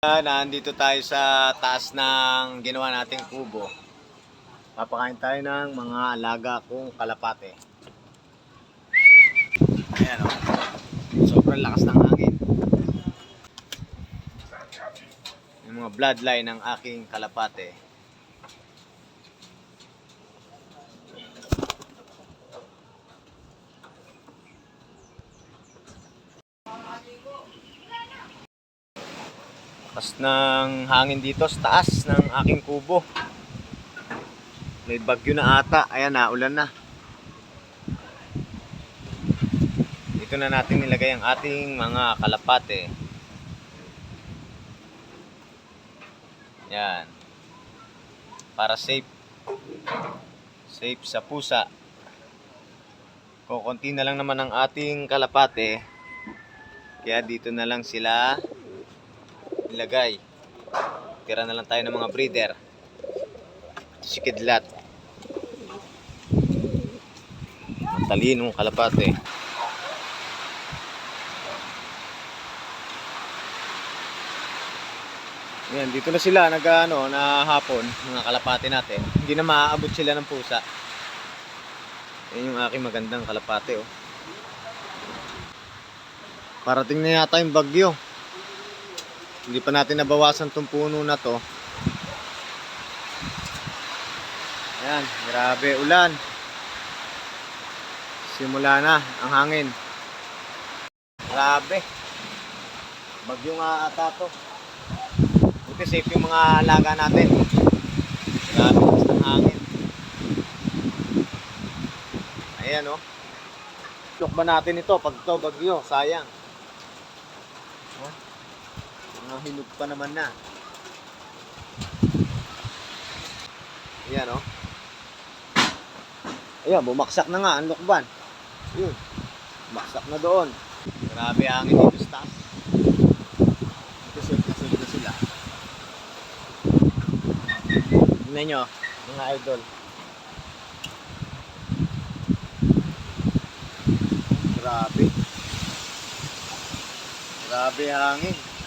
Ah, Nandito tayo sa taas ng ginawa nating kubo. Papakain tayo ng mga alaga kong kalapate. Ayan o. Sobrang lakas ng hangin. Yung mga bloodline ng aking kalapate. Lakas ng hangin dito sa taas ng aking kubo. May bagyo na ata. Ayan na, ulan na. Dito na natin nilagay ang ating mga kalapate. Yan. Para safe. Safe sa pusa. Kukunti na lang naman ang ating kalapate. Kaya dito na lang sila ilagay. Tira na lang tayo ng mga breeder. Si Kidlat. Ang talinong kalapate. Yan, dito na sila nag ano, na hapon, mga kalapate natin. Hindi na maaabot sila ng pusa. Yan yung aking magandang kalapate oh. Parating na yata yung bagyo. Hindi pa natin nabawasan tong puno na to. Ayan, grabe ulan. Simula na ang hangin. Grabe. Bagyo nga ata to. Buti safe yung mga alaga natin. Grabe ng hangin. Ayan oh. Look natin ito pag to bagyo? Sayang. Oh. Mga hinog pa naman na. Ayan oh. Ayan, bumaksak na nga ang lukban. Yun. Bumaksak na doon. Grabe hangin dito sa taas. Safe na sila. Tingnan nyo, mga idol. Grabe. Grabe hangin.